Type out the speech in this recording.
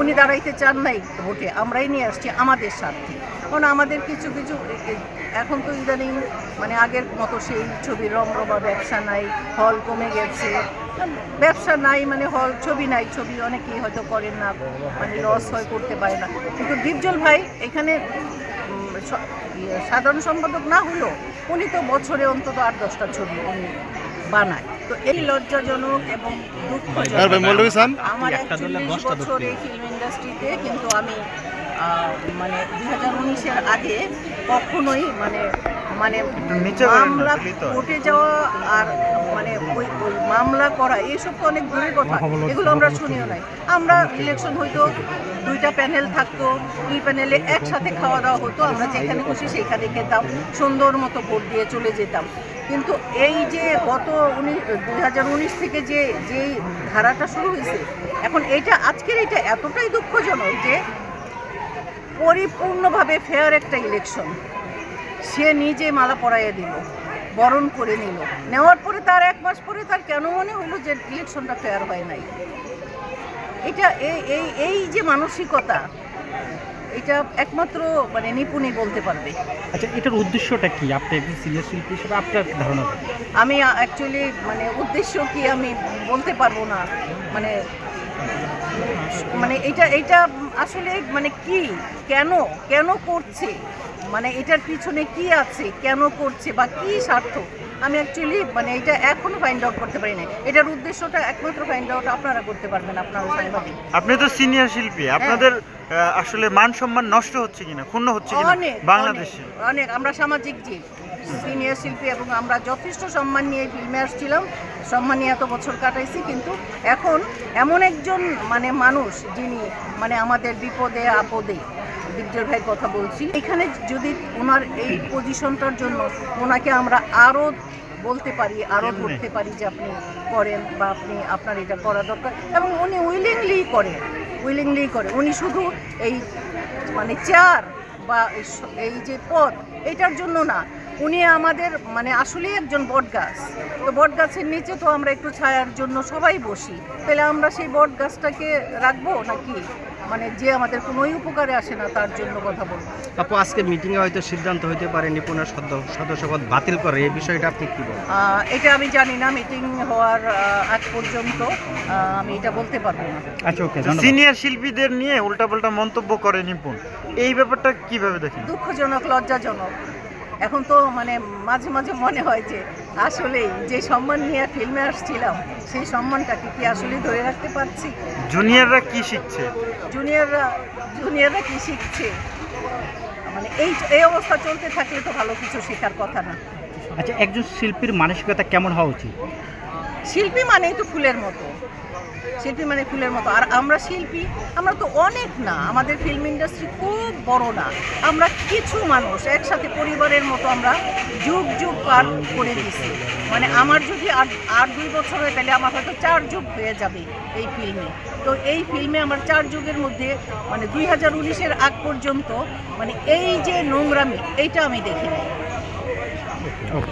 উনি দাঁড়াইতে চান নাই ভোটে আমরাই নিয়ে আসছি আমাদের স্বার্থে। কারণ আমাদের কিছু কিছু এখন তো ইদানিং মানে আগের মতো সেই ছবির রমরমা ব্যবসা নাই হল কমে গেছে। ব্যবসা নাই মানে হল ছবি নাই ছবি অনেকেই হয়তো করেন না মানে লস হয় করতে পারে না। কিন্তু দীপজল ভাই এখানে ইয়ে, সাধারণ সম্পাদক না হলেও উনি তো বছরে অন্তত আট দশটা ছবি উনি বানায়। তো এই লজ্জাজনক এবং দুঃখজনক। আমার একটা ধরলে একচল্লিশ বছর এই ফিল্ম ইন্ডাস্ট্রিতে কিন্তু আমি মানে দুই হাজার উনিশের আগে কখনোই মানে মানে মামলা হয়। কোর্টে যাওয়া আর মানে ওই ওই মামলা করা এইসব তো অনেক দূরের কথা। এগুলো আমরা শুনিও নাই। আমরা ইলেকশন হইতো দুইটা প্যানেল থাকতো দুই প্যানেলে একসাথে খাওয়া দাওয়া হতো আমরা যেখানে খুশি সেখানে খেতাম সুন্দর মতো ভোট দিয়ে চলে যেতাম। কিন্তু এই যে গত উনিশ থেকে যে, যেই ধারাটা শুরু হয়েছে, এখন এইটা, আজকের এটা এতটাই দুঃখজনক যে পরিপূর্ণভাবে ফেয়ার একটা ইলেকশন সে নিজে মালা পরাইয়া দিল, বরণ করে নিল। নেওয়ার পরে তার এক মাস পরে তার কেন মনে হলো যে ইলেকশনটা ফেয়ার হয় নাই? এটা এই এই যে মানসিকতা এটা একমাত্র মানে নিপুণই বলতে পারবে। আচ্ছা এটার উদ্দেশ্যটা কি? আপনি একজন সিনিয়র শিল্পী হিসেবে আপনার ধারণা? আমি অ্যাকচুয়ালি মানে উদ্দেশ্য কি আমি বলতে পারব না। মানে মানে এটা এটা আসলে মানে কি? কেন কেন করছে? মানে এটার পিছনে কি আছে? কেন করছে? বা কি স্বার্থ? আমি অ্যাকচুয়ালি মানে এটা এখনও ফাইন্ড আউট করতে পারি না এটার উদ্দেশ্যটা একমাত্র ফাইন্ড আউট আপনারা করতে পারবেন আপনারা সাংবাদিক আপনি তো সিনিয়র শিল্পী আপনাদের আসলে মান সম্মান নষ্ট হচ্ছে কিনা ক্ষুণ্ণ হচ্ছে কিনা? অনেক বাংলাদেশে। অনেক, অনেক আমরা সামাজিক জীব সিনিয়র শিল্পী এবং আমরা যথেষ্ট সম্মান নিয়ে ফিল্মে আসছিলাম সম্মান নিয়ে এত বছর কাটাইছি কিন্তু এখন এমন একজন মানে মানুষ যিনি মানে আমাদের বিপদে আপদে দিগ্জয় ভাইয়ের কথা বলছি। এখানে যদি ওনার এই পজিশনটার জন্য ওনাকে আমরা আরও বলতে পারি আরও করতে ধরতে পারি যে আপনি করেন বা আপনি আপনার এটা করা দরকার। এবং উনি উইলিংলি করেন উইলিংলি করে উনি শুধু এই মানে চেয়ার বা এই যে পথ এটার জন্য না উনি আমাদের মানে আসলেই একজন বট গাছ তো বট গাছের নিচে তো আমরা একটু ছায়ার জন্য সবাই বসি। তাহলে আমরা সেই বট গাছটাকে রাখব নাকি? মানে যে আমাদের কোনোই উপকারে আসে না তার জন্য কথা বলব। আপু আজকে মিটিংয়ে হয়তো সিদ্ধান্ত হইতে পারে নিপুণের সদস্যপদ বাতিল করে। এই বিষয়টা আপনি কি বলেন? এটা আমি জানি না মিটিং হওয়ার আজ পর্যন্ত। আমি এটা বলতে পারব না। আচ্ছা ওকে সিনিয়র শিল্পীদের নিয়ে উল্টাপাল্টা মন্তব্য করে নিপুণ। এই ব্যাপারটা কীভাবে দেখেন? দুঃখজনক লজ্জাজনক। এখন তো মানে মাঝে মাঝে মনে হয় যে আসলেই যে সম্মান নিয়ে ফিল্মে আসছিলাম সেই সম্মানটাকে কি আসলে ধরে রাখতে পারছি? জুনিয়ররা কি শিখছে? জুনিয়ররা জুনিয়ররা কি শিখছে? মানে এই এই অবস্থা চলতে থাকলে তো ভালো কিছু শেখার কথা না। আচ্ছা একজন শিল্পীর মানসিকতা কেমন হওয়া উচিত? শিল্পী মানেই তো ফুলের মতো। শিল্পী মানে ফুলের মতো। আর আমরা শিল্পী, আমরা তো অনেক না, আমাদের ফিল্ম ইন্ডাস্ট্রি খুব বড় না। আমরা কিছু মানুষ একসাথে পরিবারের মতো আমরা যুগ যুগ পার করে দিছি মানে আমার যদি আর আর দুই বছর হয় তাহলে আমার হয়তো চার যুগ হয়ে যাবে এই ফিল্মে তো এই ফিল্মে আমার চার যুগের মধ্যে মানে দুই হাজার উনিশের আগ পর্যন্ত মানে এই যে নোংরামি, এইটা আমি দেখি নাই ওকে